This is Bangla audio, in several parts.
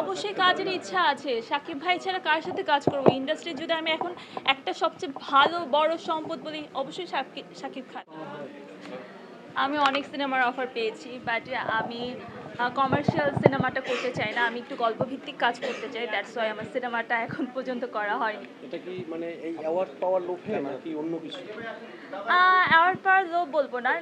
অবশ্যই কাজের ইচ্ছা আছে। সাকিব ভাই ছাড়া কার সাথে কাজ করব? ইন্ডাস্ট্রির যদি আমি এখন একটা সবচেয়ে ভালো, বড় সম্পদ বলি, অবশ্যই সাকিব সাকিব খান। আমি অনেক সিনেমার অফার পেয়েছি বাট আমি কমার্শিয়াল সিনেমাটা করতে চাই না আমি একটু গল্পভিত্তিক কাজ করতে চাই দ্যাটস ওয়াই আমার সিনেমাটা এখন পর্যন্ত করা হয়নি। এটা কি মানে এই অ্যাওয়ার্ড পাওয়ার লোভে নাকি অন্য কিছু? অ্যাওয়ার্ড পাওয়ার লোভ বলব না।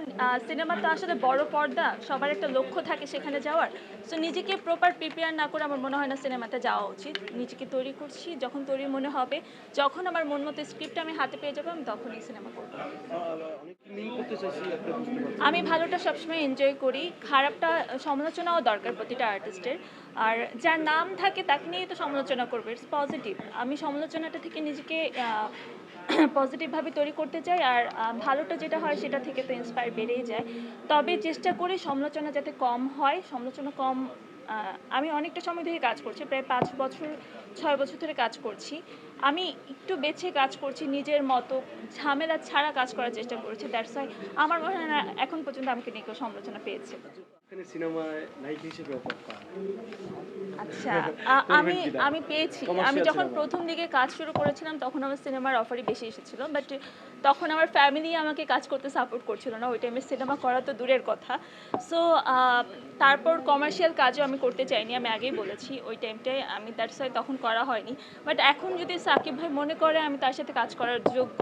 সিনেমা তো আসলে বড় পর্দা সবার একটা লক্ষ্য থাকে সেখানে যাওয়ার। সো নিজেকে প্রপার প্রিপেয়ার না করে আমার মনে হয় না সিনেমাতে যাওয়া উচিত। নিজেকে তৈরি করছি যখন তৈরি মনে হবে যখন আমার মন মতো স্ক্রিপ্ট আমি হাতে পেয়ে যাব আমি তখনই সিনেমা করব। আমি ভালোটা সবসময় এনজয় করি। খারাপটা সমালোচনাও দরকার প্রতিটা আর্টিস্টের আর যার নাম থাকে তাকে নিয়েই তো সমালোচনা করবে ইটস পজিটিভ আমি সমালোচনাটা থেকে নিজেকে পজিটিভভাবে তৈরি করতে চাই আর ভালোটা যেটা হয় সেটা থেকে তো ইন্সপায়ার বেড়েই যায়। তবে চেষ্টা করি সমালোচনা যাতে কম হয়, সমালোচনা কম আমি অনেকটা সময় ধরে কাজ করছি, প্রায় পাঁচ বছর, ছয় বছর ধরে কাজ করছি। আমি একটু বেছে কাজ করছি, নিজের মতো ঝামেলা ছাড়া কাজ করার চেষ্টা করছি দ্যাটস ওয়াই আমার মনে হয় এখন পর্যন্ত আমাকে নিয়ে কেউ সমালোচনা পেয়েছে। আচ্ছা আমি আমি পেয়েছি। আমি যখন প্রথম দিকে কাজ শুরু করেছিলাম তখন আমার সিনেমার অফারই বেশি এসেছিল। বাট তখন আমার ফ্যামিলি আমাকে কাজ করতে সাপোর্ট করছিল না। ওই টাইমে সিনেমা করা তো দূরের কথা। সো তারপর কমার্শিয়াল কাজও আমি করতে চাইনি। আমি আগেই বলেছি ওই টাইমটায় আমি দ্যাটস ওয়াই তখন করা হয়নি। বাট এখন যদি সাকিব ভাই মনে করে আমি তার সাথে কাজ করার যোগ্য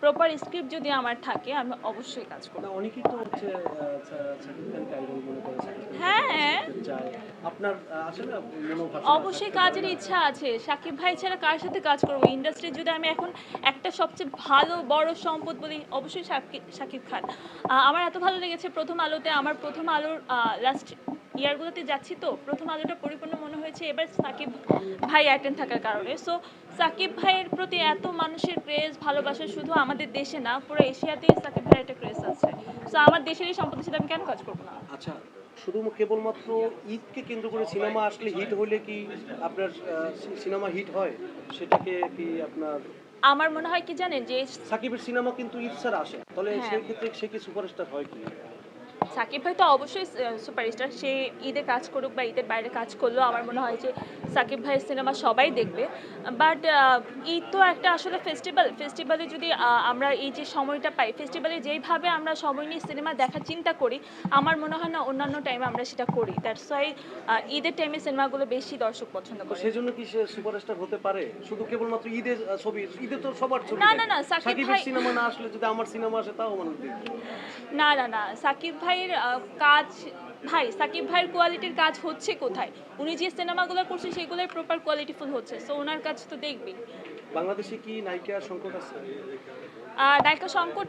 প্রপার স্ক্রিপ্ট যদি আমার থাকে আমি অবশ্যই কাজ করব। অনেকেই তো হচ্ছে সাকিব খানকে আইডল হ্যাঁ। আপনার মনোভাব অবশ্যই কাজের ইচ্ছা আছে। সাকিব ভাই ছাড়া কার সাথে কাজ করব? ইন্ডাস্ট্রি যদি আমি এখন একটা সবচেয়ে ভালো বড় সম্পদ বলি অবশ্যই সাকিব সাকিব খান। আমার এত ভালো লেগেছে প্রথম আলোতে। আমার প্রথম আলোর লাস্ট ইয়ারগুলোতে যাচ্ছি তো প্রথম আলোটা পরিপূর্ণ মনে হয়েছে এবার সাকিব ভাই অ্যাটেন্ড থাকার কারণে। সো সাকিব ভাইয়ের প্রতি এত মানুষের ক্রেজ ভালোবাসা শুধু আমাদের দেশে না পুরো এশিয়াতেই সাকিব ভাইয়ের একটা ক্রেজ আছে। সো আমার দেশেরই সম্পদের সাথে আমি কেন কাজ করব না? আচ্ছা শুধু কেবলমাত্র ঈদকে কেন্দ্র করে সিনেমা আসলে হিট হলে কি আপনার সিনেমা হিট হয়? সেটাকে কি আপনার আমার মনে হয় কি জানেন যে সাকিবের সিনেমা কিন্তু ঈদ ছাড়া আসে তাহলে হ্যাঁ। সেই ক্ষেত্রে সে কি সুপারস্টার হয় কি? সাকিব ভাই তো অবশ্যই সুপারস্টার সে ঈদে কাজ করুক বা ঈদের বাইরে কাজ করলেও আমার মনে হয় যে সাকিব ভাইয়ের সিনেমা সবাই দেখবে। বাট ঈদ তো একটা আসলে ফেস্টিভ্যাল ফেস্টিভ্যালে যদি আমরা এই যে সময়টা পাই ফেস্টিভ্যালে যেইভাবে আমরা সময় নিয়ে সিনেমা দেখার চিন্তা করি আমার মনে হয় না অন্যান্য টাইমে আমরা সেটা করি। দ্যাটস ওয়াই ঈদের টাইমে সিনেমাগুলো বেশি দর্শক পছন্দ করে। সেজন্য কি সে সুপারস্টার হতে পারে? শুধু কেবলমাত্র ঈদের ছবি ঈদে তো সবার ছবি না, না, না, সাকিব ভাই- সিনেমা না আসলে যদি আমার সিনেমা আসে তাও মানুষ দেখবে না না না সাকিব ভাইয়ের আহ, কাজ ভাই সাকিব ভাইয়ের কোয়ালিটির কাজ হচ্ছে কোথায়? উনি যে সিনেমাগুলো করছে সেগুলোর প্রপার কোয়ালিটিফুল হচ্ছে। সো ওনার কাজ তো দেখবেই। বাংলাদেশে কি নায়িকার সংকট আছে? আর নায়িকা সংকট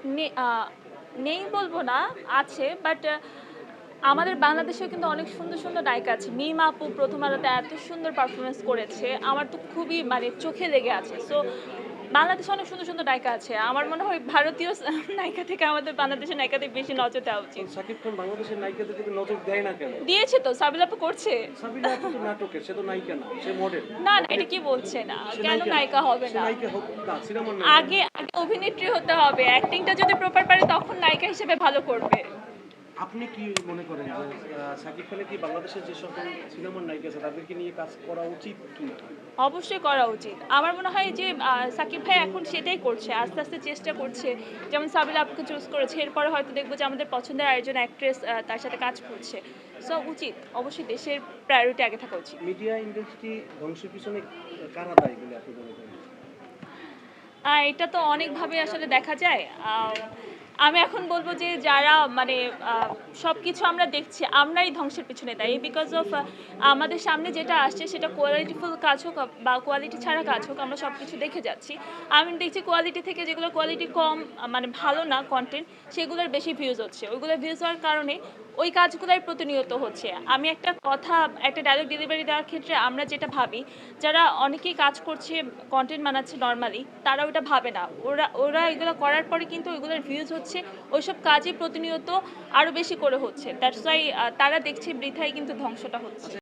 নেই বলব না আছে বাট আমাদের বাংলাদেশেও কিন্তু অনেক সুন্দর সুন্দর নায়িকা আছে। মিম আপু প্রথম আলোতে এত সুন্দর পারফরমেন্স করেছে আমার তো খুবই মানে চোখে লেগে আছে। সো বাংলাদেশে অনেক সুন্দর সুন্দর নায়িকা আছে। আমার মনে হয় ভারতীয় নায়িকা থেকে আমাদের বাংলাদেশের নায়িকাদের বেশি নজর দেওয়া উচিত। তো সাকিব খান বাংলাদেশের নায়িকাদের দিকে নজর দেয় না কেন? দিয়েছে তো সাবিলাপু করছে। সাবিনা আপু তো নাটকের সে তো নায়িকা না সে মডেল না না এটা কি বলছে না? কেন নায়িকা হবে না? নায়িকা হোক না সিনেমার আগে আগে অভিনেত্রী হতে হবে। অ্যাক্টিংটা যদি প্রপার পারে তখন নায়িকা হিসেবে ভালো করবে। আপনি কি মনে করেন যে সাকিব খানের কি বাংলাদেশের যে সকল সিনেমার নায়িকা আছে তাদেরকে নিয়ে কাজ করা উচিত কি? অবশ্যই করা উচিত। আমার মনে হয় যে সাকিব ভাই এখন সেটাই করছে আস্তে আস্তে চেষ্টা করছে। যেমন সাবিলা আপুকে চুজ করেছে এরপরে হয়তো দেখব যে আমাদের পছন্দের আরেকজন অ্যাক্ট্রেস তার সাথে কাজ করছে। সো উচিত। অবশ্যই দেশের প্রায়োরিটি আগে থাকা উচিত। মিডিয়া ইন্ডাস্ট্রি ধ্বংসের পিছনে কারা দায়ী বলে আপনি মনে করেন? এটা তো অনেকভাবে আসলে দেখা যায়। আমি এখন বলব যে যারা মানে সব কিছু আমরা দেখছি, আমরাই ধ্বংসের পিছনে দায়ী বিকজ অফ আমাদের সামনে যেটা আসছে সেটা কোয়ালিটিফুল কাজ হোক, বা কোয়ালিটি ছাড়া কাজ হোক, আমরা সব কিছু দেখে যাচ্ছি। আমি দেখছি কোয়ালিটি থেকে যেগুলো কোয়ালিটি কম মানে ভালো না কন্টেন্ট সেগুলোর বেশি ভিউজ হচ্ছে। ওইগুলো ভিউজ হওয়ার কারণে ওই কাজগুলোই প্রতিনিয়ত হচ্ছে। আমি একটা কথা, একটা ডায়লগ ডেলিভারি দেওয়ার ক্ষেত্রে আমরা যেটা ভাবি, যারা অনেকেই কাজ করছে কন্টেন্ট বানাচ্ছে নর্মালি তারা ওটা ভাবে না। ওরা ওরা এগুলো করার পরে কিন্তু ওইগুলোর ভিউজ হচ্ছে, ওইসব কাজই প্রতিনিয়ত আরও বেশি করে হচ্ছে। দ্যাটস ওয়াই তারা দেখছে বৃথায় কিন্তু ধ্বংসটা হচ্ছে।